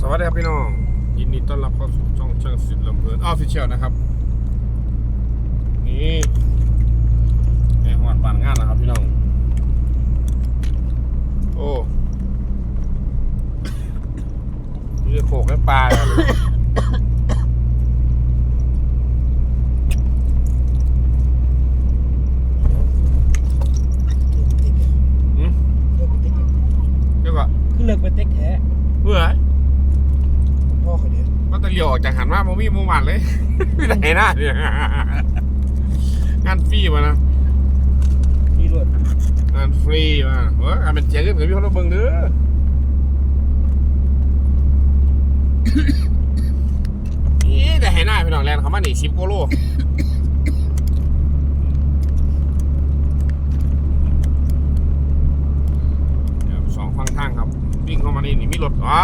สวัสดีครับพี่น้องยินดีต้อนรับเข้าสู่ช่องช่างสิทธิ์ลำเพลินออฟฟิเชียลนะครับ นี่ในหวัดบานงานนะครับพี่น้อง โอ้ยโขกให้ปลาเลยหืมเดี๋ยวก่อน คือเลิกเป็นเต็กแท้ เบื่อ พ่อเขาเดียว มันตะ เหลียวออกจากหันมามมี่โมมันเลยไม่ไหนหน้าเนี่ยงานฟรีมานะมีรถงานฟรีมาเฮ้ยงานเป็นเจ๊งขึ้นกับพี่คนละเบิ่งเด้อนี่แต่ให้หน้าพี่น้องแลนเขามาหนีชิปโกโลเดี๋ยวสองฟังทางครับวิ่งเข้ามานี่นี่มีรถอ้า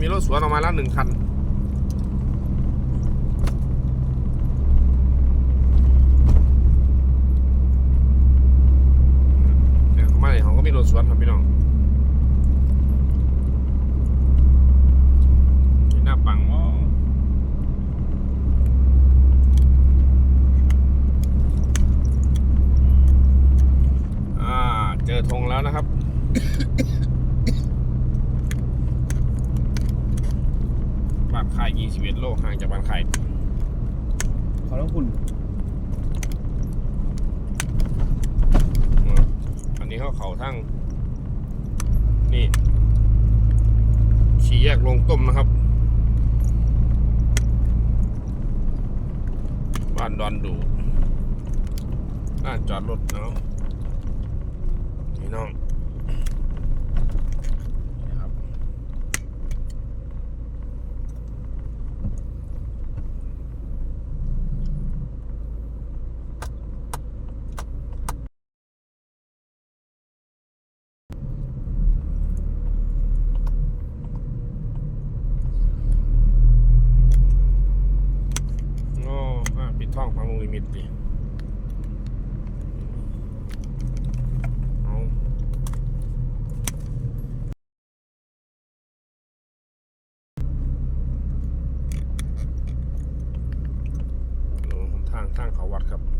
มีรถสวนออกมาแล้วหนึ่งคัน เดี๋ยวเขา มาเนี่ยเขาก็มีรถสวนครับพี่น้องหน้าปังว่าอ่าเจอธงแล้วนะครับบ้านค่าย21โลห่างจากบ้านค่ายขาต้องคุณ อืมอั นี้เขาเขาทั้งนี่ชี้แยกลงต้มนะครับ บ้านดอนดูบ้านจอดรถเนาะพี่น้องนี่นะครับ โอ้อะปิดท่องฟัง ลิมิตดิทางทางเขาวัดครับ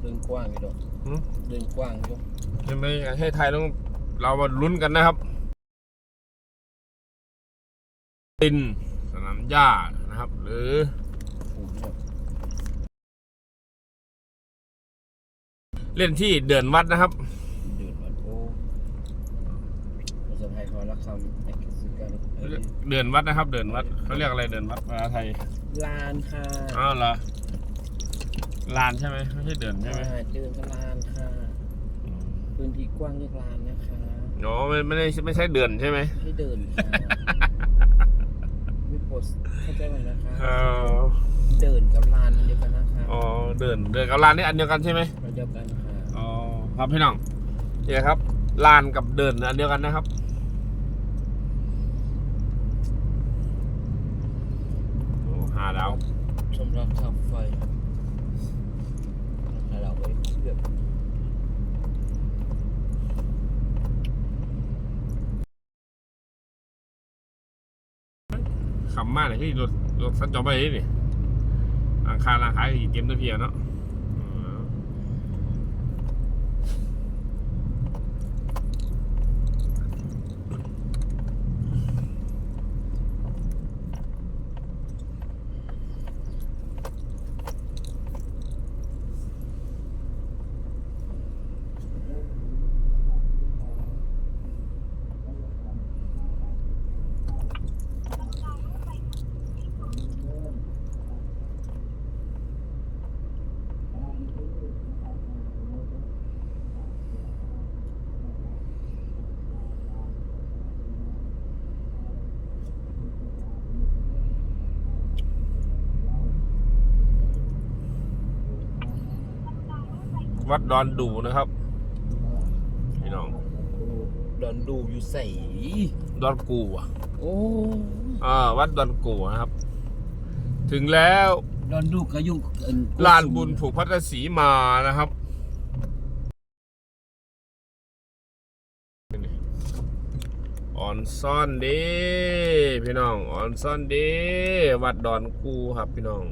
เดินกว้างอยู่ดอกหืม เดินกว้างอยู่จะไม่ให้ไทยต้องเรามาลุ้นกันนะครับดินสนามหญ้านะครับ หรือผูกอยู่ดอกเล่นที่เดินวัดนะครับ เดินวัดโอ้ภาษาไทยเขารักคำเอกสุการเอ้ยเดินวัดนะครับ เดินวัดเขาเรียกอะไรเดินวัดภาษาไทยลานค่ะอ้าวเหรอ ลานใช่ไหมไม่ใช่เดินใช่ไหมอ่าเดินกับลานค่ะ พื้นที่กว้างเรียกลานนะคะโอ้ไม่ไม่ได้ไม่ใช่เดินใช่ไหมไม่เดินค่ะไม่โพสเข้าใจไหมนะคะเออเดินกับลานมันเดียวกันนะคะอ๋อเดินเดินกับลานนี่อันเดียวกันใช่ไหมมันเดียวกันค่ะอ๋อครับพี่น้องเนี่ยครับลานกับเดินอันเดียวกันนะครับโอ้ห้าดาวชมรมขับไฟ แล้วเราไปเลือก ขำ มากเลยที่รถรถสัญจรไปนี่อังคาราคาอีกเกมตะเพียเนาะอืม วัดดอนดูนะครับพี่น้องดอนดูอยู่ใส่ดอนกูอะโอ้อ่าวัดดอนกูนะครับ ถึงแล้วดอนดูก็อยู่เอิ่นลานบุญผูกพัทสีมานะครับออนซ่อนเด้พี่น้องออนซ่อนเด้วัดดอนกูครับพี่น้อง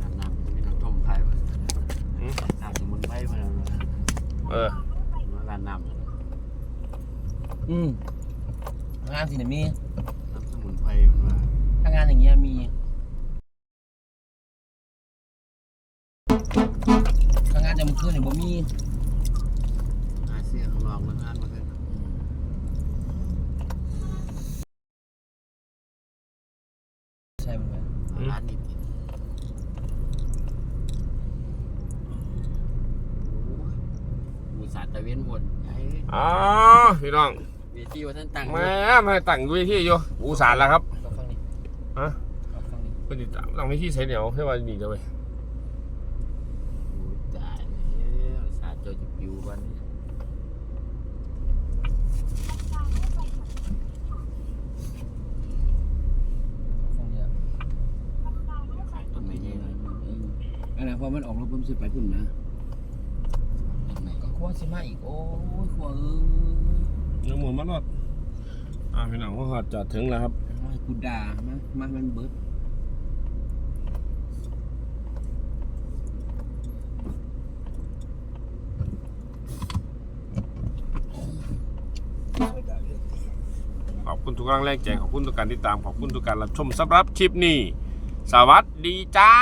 น้ำน้ำมีน้ำต้มไผ่ป่ะ อืม น้ำสมุนไพรมาแล้ว เออมาร้านน้ำอืมงานสิเนี่ยมีน้ำสมุนไพรมันมาถ้างานอย่างเงี้ยมีถ้างานจะมันขึ้นเนี่ยบ่มีอาเซียนของเราเมื่องานมาขึ้นใช่ไหม ร้านนี้กินมี สาตะเวนบนไอ้อ๋อพี่น้องเวทีว่าท่านตั้งแม่มาตั้งเวทีอยู่อุตสาห์แล้วครับก็ฟังนี่ฮะก็ฟังนี่เป็นติดตั้งตั้งเวทีใส่เหนียวให้ว่ามีเดียวเว้ยตายแล้วสาโจจุปิววันนี้ฟังเนี่ยขายต้นไม้ใหญ่หน่อยอันนั้นพอมันออกรถผมสิไปพุ่นนะ ต้นไม้ก็ขั้วสิมาอีกโอ้ยขั้วเอ้ยเดี๋ยวหมุนมารถอ่าพี่น้องก็หอดจอดถึงแล้วครับมาให้กูด่ามามามันเบิดขอบคุณทุกกำลังแรงใจขอบคุณทุกการติดตามขอบคุณทุกการรับชมสำหรับคลิปนี้ สวัสดีจ้า